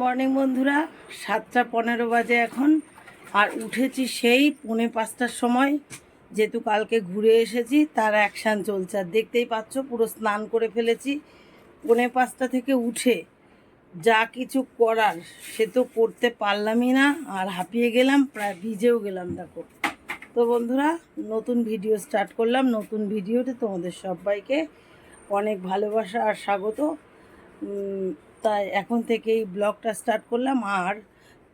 Morning বন্ধুরা, সাতটা পনেরো বাজে এখন। আর উঠেছি সেই পৌনে পাঁচটার সময়। যেহেতু কালকে ঘুরে এসেছি, তার অ্যাকশান চলছে। আর দেখতেই পাচ্ছ, পুরো স্নান করে ফেলেছি। পৌনে পাঁচটা থেকে উঠে যা কিছু করার সে তো করতে পারলামই না। আর হাঁপিয়ে গেলাম, প্রায় ভিজেও গেলাম, দেখো। তো বন্ধুরা, নতুন ভিডিও স্টার্ট করলাম। নতুন ভিডিওতে তোমাদের সবাইকে অনেক ভালোবাসা আর স্বাগত। তাই এখন থেকেই ব্লগটা স্টার্ট করলাম। আর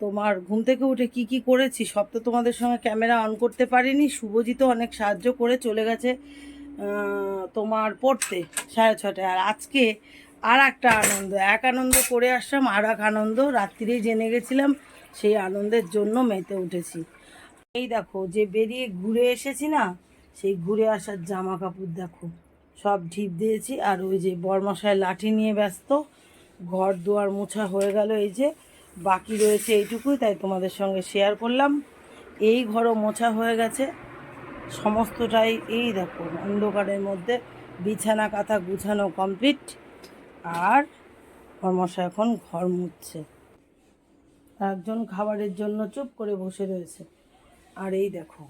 তোমার ঘুম থেকে উঠে কি কি করেছি সব তো তোমাদের সঙ্গে ক্যামেরা অন করতে পারিনি। শুভজিৎও অনেক সাহায্য করে চলে গেছে তোমার পড়তে সাড়ে ছটায় আর আজকে আর একটা আনন্দ, এক আনন্দ করে আসলাম আর এক আনন্দ। রাত্রিরেই জেনে গেছিলাম, সেই আনন্দের জন্য মেতে উঠেছি। এই দেখো, যে বেরিয়ে ঘুরে এসেছি না, সেই ঘুরে আসার জামা কাপড় দেখো। সব ঢিপ দিয়েছি, আর ওই যে বরমশায় লাঠি নিয়ে ব্যস্ত। ঘর দুয়ার মোছা হয়ে গেল, এই যে বাকি রয়েছে এইটুকুই, তাই তোমাদের সঙ্গে শেয়ার করলাম। এই ঘরও মোছা হয়ে গেছে। সমস্তটাই এই দেখো, অন্ধকারের মধ্যে বিছানা কাঁথা গুছানো কমপ্লিট আর বরমশা এখন ঘর মুছছে। একজন খাবারের জন্য চুপ করে বসে রয়েছে। আর এই দেখো,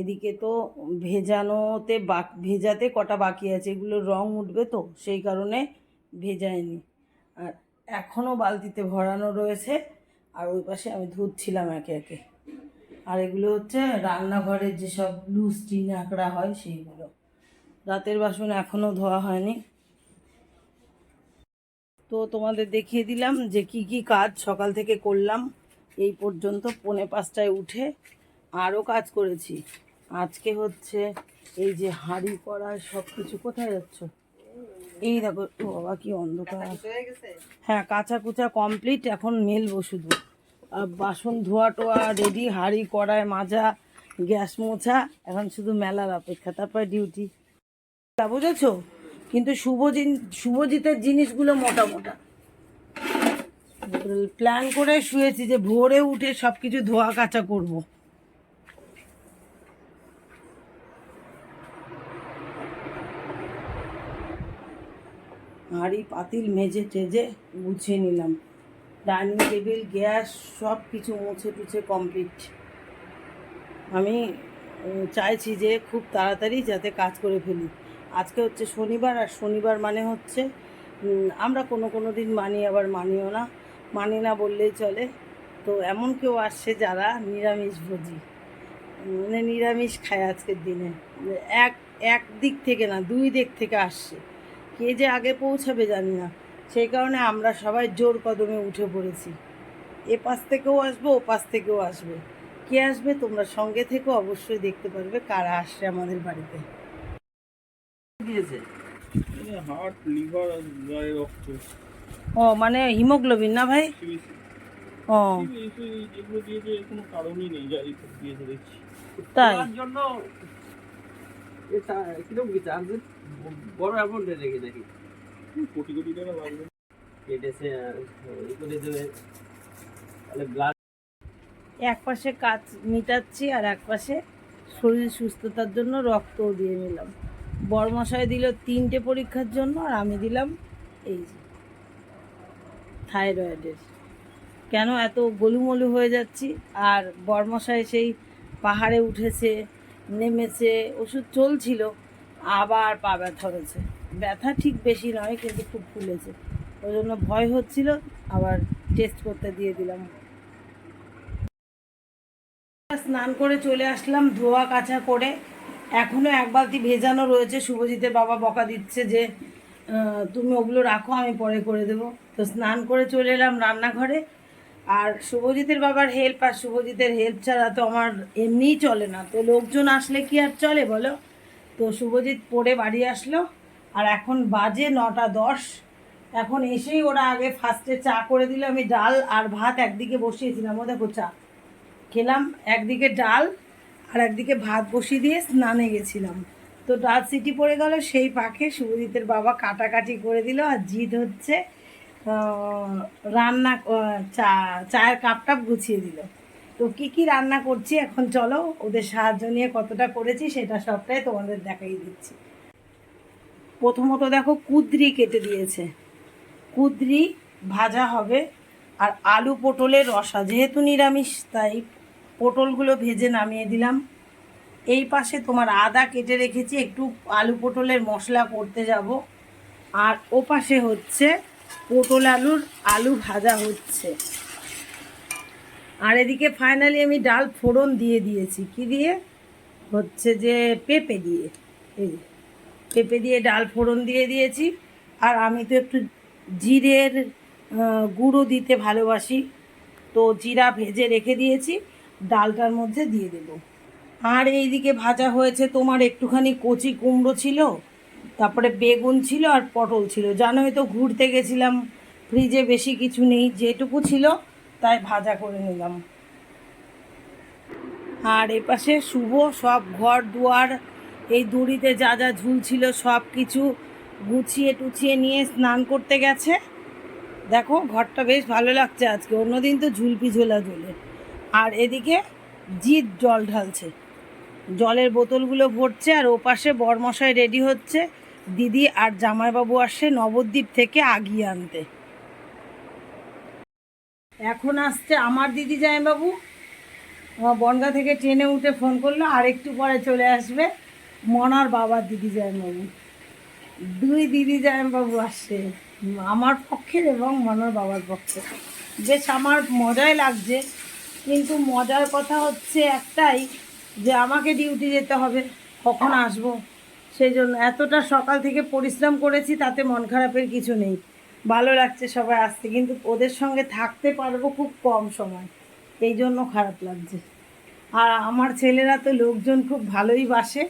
এদিকে তো ভেজানোতে বাক ভেজাতে কটা বাকি আছে, এগুলো রং উঠবে তো, সেই কারণে ভেজায়নি। আর এখনও বালতিতে ভরানো রয়েছে। আর ওই পাশে আমি ধুচ্ছিলাম একে একে। আর এগুলো হচ্ছে রান্নাঘরের যেসব লুস্টি ন্যাকড়া হয় সেইগুলো। রাতের বাসন এখনও ধোয়া হয়নি। তো তোমাদের দেখিয়ে দিলাম যে কি কি কাজ সকাল থেকে করলাম। এই পর্যন্ত পৌনে পাঁচটায় উঠে আরও কাজ করেছি। আজকে হচ্ছে এই যে হাঁড়ি করা সব কিছু কোথায় যাচ্ছ? এই দেখো ও বাবা কি অন্ধকার। হ্যাঁ কাঁচা কুচা কমপ্লিট এখন মেলবো শুধু। আর বাসন ধোয়া টোয়া রেডি হাঁড়ি কড়ায় মাজা গ্যাস মোছা এখন শুধু মেলার অপেক্ষা তারপরে ডিউটি তা বুঝেছ? কিন্তু শুভজিৎ শুভজিতের জিনিসগুলো মোটা মোটা। প্ল্যান করে শুয়েছি যে ভোরে উঠে সব কিছু ধোয়া কাচা করব। হাঁড়ি পাতিল মেজে টেজে গুছিয়ে নিলাম। ডাইনিং টেবিল, গ্যাস সব কিছু মুছে টুছে কমপ্লিট। আমি চাইছি যে খুব তাড়াতাড়ি যাতে কাজ করে ফেলি। আজকে হচ্ছে শনিবার, আর শনিবার মানে হচ্ছে আমরা কোনো কোনো দিন মানি, আবার মানিও না। মানি না বললেই চলে। তো এমন কেউ আসছে যারা নিরামিষ ভোজি। মানে নিরামিষ খায় আজকের দিনে। এক এক দিক থেকে না, দুই দিক থেকে আসছে। কে যে আগে পৌঁছাবে জানি না। সেই কারণে আমরা সবাই জোর কদমে উঠে পড়েছি। এ পাশ থেকেও আসবে ও পাশ থেকেও আসবে। কে আসবে তোমরা সঙ্গে থেকেও অবশ্যই দেখতে পারবে কারা আসছে আমাদের বাড়িতে। হার্ট লিভার রক্ত। ও মানে হিমোগ্লোবিন না ভাই? ও। এগুলো দিয়েছে এর কোনো কারণই নেই যাই দিয়েছে দেখছি। তাই? জন্য এটা কীরকম কি চার্জ বড় অ্যামাউন্টে রেখে দেখি কোটি কোটি টাকা লাগবে। কেটেছে ই করে দেবে। তাহলে ব্লাড এক পাশে কাজ মিটাচ্ছি আর এক পাশে শরীর সুস্থতার জন্য রক্তও দিয়ে নিলাম। বড়মশাই দিল তিনটে পরীক্ষার জন্য আর আমি দিলাম এই যে থাইরয়েডের। কেন এত গলুমলু হয়ে যাচ্ছি? আর বর্মশাই সেই পাহাড়ে উঠেছে নেমেছে ওষুধ চলছিল। আবার পা ব্যথা হয়েছে। ব্যথা ঠিক বেশি নয়, কিন্তু খুব ফুলেছে। ওই জন্য ভয় হচ্ছিল, আবার টেস্ট করতে দিয়ে দিলাম। স্নান করে চলে আসলাম ধোয়া কাচা করে। এখনও এক বালতি ভেজানো রয়েছে। শুভজিতের বাবা বকা দিচ্ছে যে তুমি ওগুলো রাখো, আমি পরে করে দেবো। তো স্নান করে চলে এলাম রান্নাঘরে। আর শুভজিতের বাবার হেল্প আর শুভজিতের হেল্প ছাড়া তো আমার এমনিই চলে না। তো লোকজন আসলে কি আর চলে বলো? তো শুভজিৎ পড়ে বাড়ি আসলো, আর এখন বাজে নটা দশ। এখন এসেই ওরা আগে ফার্স্টে চা করে দিল, আমি ডাল আর ভাত একদিকে বসিয়েছিলাম। ও দেখো চা খেলাম, একদিকে ডাল আর একদিকে ভাত বসিয়ে দিয়ে স্নানে গেছিলাম। তো ডাল সিটি পড়ে গেল, সেই পাখে শুভজিতের বাবা কাটাকাটি করে দিল, আর জিৎ হচ্ছে রান্না চা, চায়ের কাপ টাপ গুছিয়ে দিল। তো কি কি রান্না করছি এখন চলো? ওদের সাহায্য নিয়ে কতটা করেছি সেটা সবটাই তোমাদের দেখাই দিচ্ছি। প্রথমত দেখো, কুদ্রি কেটে দিয়েছে। কুদ্রি ভাজা হবে আর আলু পটলের রসা। যেহেতু নিরামিষ, তাই পটলগুলো ভেজে নামিয়ে দিলাম। এই পাশে তোমার আদা কেটে রেখেছি, একটু আলু পটলের মশলা করতে যাব। আর ও পাশে হচ্ছে পটল আলুর আলু ভাজা হচ্ছে। আর এদিকে ফাইনালি আমি ডাল ফোড়ন দিয়ে দিয়েছি। কি দিয়ে? হচ্ছে যে পেঁপে দিয়ে। এই পেঁপে দিয়ে ডাল ফোড়ন দিয়ে দিয়েছি। আর আমি তো একটু জিরের গুঁড়ো দিতে ভালোবাসি। তো জিরা ভেজে রেখে দিয়েছি। ডালটার মধ্যে দিয়ে দেবো। আর এইদিকে ভাজা হয়েছে তোমার একটুখানি কচি কুমড়ো ছিল, তারপরে বেগুন ছিল আর পটল ছিল। জানোই তো ঘুরতে গেছিলাম ফ্রিজে বেশি কিছু নেই, যেটুকু ছিল। তাই ভাজা করে নিলাম। আর এপাশে শুভ সব ঘর দুয়ার, এই দড়িতে যা যা ঝুলছিল সব কিছু গুছিয়ে টুছিয়ে নিয়ে স্নান করতে গেছে। দেখো, ঘরটা বেশ ভালো লাগছে আজকে। অন্যদিন তো ঝুলপি ঝোলা ঝোলে। আর এদিকে জিৎ জল ঢালছে। জলের বোতলগুলো ভরছে আর ওপাশে বরমশাই রেডি হচ্ছে। দিদি আর জামাইবাবু আসছে নবদ্বীপ থেকে আগিয়ে আনতে। এখন আসছে আমার দিদি জামাইবাবু। আমার বনগা থেকে ট্রেনে উঠে ফোন করল, আর একটু পরে চলে আসবে মনার বাবার দিদি জামাইবাবু। দুই দিদি জামাইবাবু আসছে, আমার পক্ষের এবং মনার বাবার পক্ষে বেশ আমার মজাই লাগছে, কিন্তু মজার কথা হচ্ছে একটাই, যে আমাকে ডিউটি যেতে হবে, কখন আসব? সেই জন্য এতটা সকাল থেকে পরিশ্রম করেছি, তাতে মন খারাপের কিছু নেই। ভালো লাগছে সবাই আসতে, কিন্তু ওদের সঙ্গে থাকতে পারব খুব কম সময়। এই জন্য খারাপ লাগছে। আর আমার ছেলেরা তো লোকজন খুব ভালোই বাসে,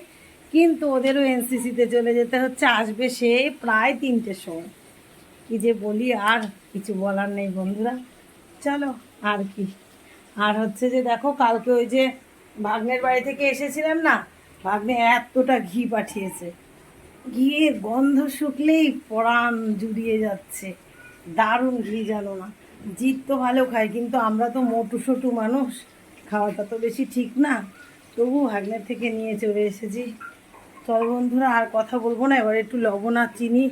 কিন্তু ওদেরও এনসিসিতে চলে যেতে হচ্ছে, আসবে সে প্রায় তিনটের সময়। কি যে বলি, আর কিছু বলার নেই বন্ধুরা। চলো, আর কি। আর হচ্ছে যে দেখো, কালকে ওই যে ভাগ্নের বাড়ি থেকে এসেছিলাম না, ভাগ্নে এতটা ঘি পাঠিয়েছে। ঘিয়ের গন্ধ শুকলেই পরাণ জুড়িয়ে যাচ্ছে। দারুণ ঘি জানো না। জিত তো ভালো খায়, কিন্তু আমরা তো মোটু সোটু মানুষ। খাওয়াটা তো বেশি ঠিক না। তবু ভাগ্নের থেকে নিয়ে চলে এসেছি। চল বন্ধুরা, আর কথা বলব না। এবার একটু লবণ আর চিনি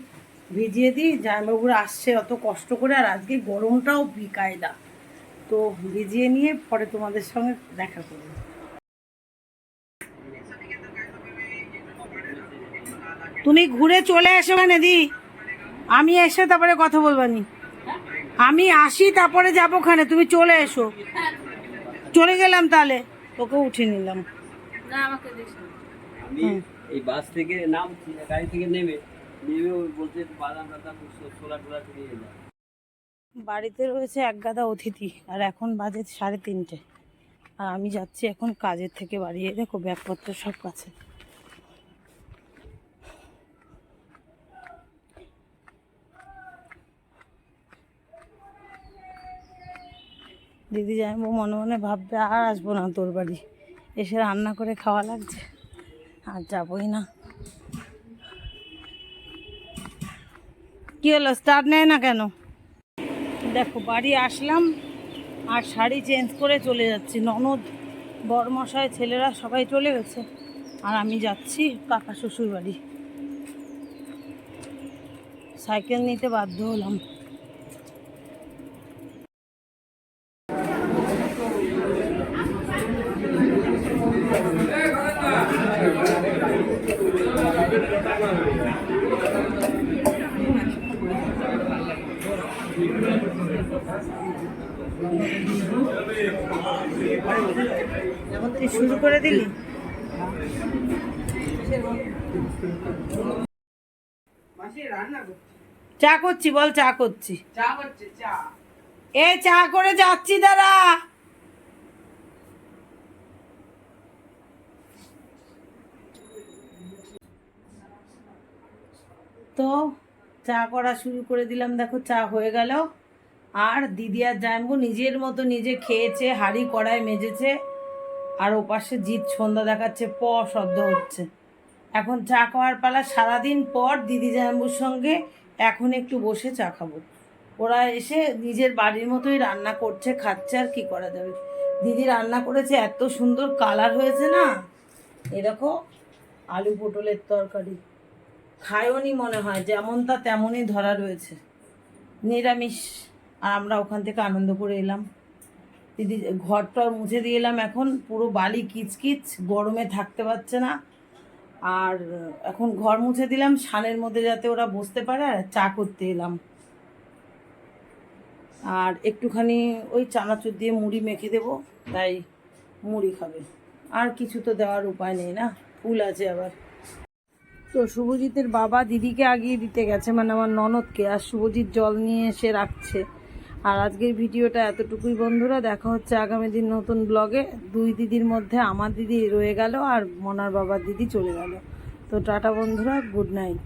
ভিজিয়ে দিই। জামাইবাবুরা আসছে অত কষ্ট করে, আর আজকে গরমটাও বিকায়দা। তো ভিজিয়ে নিয়ে পরে তোমাদের সঙ্গে দেখা করব। তুমি ঘুরে চলে এসো মানে দি? আমি এসে তারপরে কথা বলবানি আমি আসি তারপরে যাব ওখানে। তুমি চলে এসো। চলে গেলাম তাহলে। তোকে উঠে নিলাম। আমি এই বাস থেকে নামছি গাড়ি থেকে নেমে নেমে ওই বলছে বাদাম টাদাম ছোলা টোলা নিয়ে যাও বাড়িতে রয়েছে এক গাদা অতিথি আর এখন বাজে সাড়ে তিনটে। আর আমি যাচ্ছি এখন কাজের থেকে বাড়ি এই দেখো ব্যাগপত্র সব কাছে। দিদি যাইবো মনে মনে ভাববে, আর আসব না তোর বাড়ি। এসে রান্না করে খাওয়া লাগছে, আর যাবোই না। কি হলো? স্টার্ট নেয় না কেন? দেখো, বাড়ি আসলাম, আর শাড়ি চেঞ্জ করে চলে যাচ্ছি। ননদ, বরমশাই, ছেলেরা সবাই চলে গেছে, আর আমি যাচ্ছি কাকা শ্বশুর বাড়ি সাইকেল নিতে বাধ্য হলাম। তুই শুরু করে দিলি? চা করছি বল চা করছি। এ চা করে যাচ্ছি দাঁড়া। তো চা করা শুরু করে দিলাম দেখো চা হয়ে গেল। আর দিদি আর জানব নিজের মতো নিজে খেয়েছে, হাঁড়ি কড়াই মেজেছে, আর ওপাশে জিৎ সন্ধ্যা দেখাচ্ছে, প শব্দ হচ্ছে। এখন চা খাওয়ার পালা সারাদিন পর দিদি জাম্বুর সঙ্গে এখন একটু বসে চা খাব। ওরা এসে নিজের বাড়ির মতোই রান্না করছে, খাচ্ছে আর কি করা যাবে। দিদি রান্না করেছে, এত সুন্দর কালার হয়েছে না? এরকম আলু পটলের তরকারি। খায়ওনি মনে হয় যেমন তা তেমনই ধরা রয়েছে। নিরামিষ। আর আমরা ওখান থেকে আনন্দ করে এলাম। দিদি ঘর টর মুছে দিয়ে এলাম এখন, পুরো বালি কিচকিচ, গরমে থাকতে পারছে না। আর এখন ঘর মুছে দিলাম সানের মধ্যে যাতে ওরা বসতে পারে, আর চা করতে এলাম। আর একটুখানি ওই চানাচুর দিয়ে মুড়ি মেখে দেবো, তাই মুড়ি খাবে। আর কিছু তো দেওয়ার উপায় নেই না, ফুল আছে আবার। তো শুভজিতের বাবা দিদিকে আগিয়ে দিতে গেছে মানে আমার ননদকে, আর শুভজিৎ জল নিয়ে এসে রাখছে। আর আজকের ভিডিওটা এতটুকুই বন্ধুরা। দেখা হচ্ছে আগামী দিন নতুন ব্লগে। দুই দিদির মধ্যে আমার দিদি রয়ে গেল আর মনার বাবার দিদি চলে গেল। তো টাটা বন্ধুরা, গুড নাইট।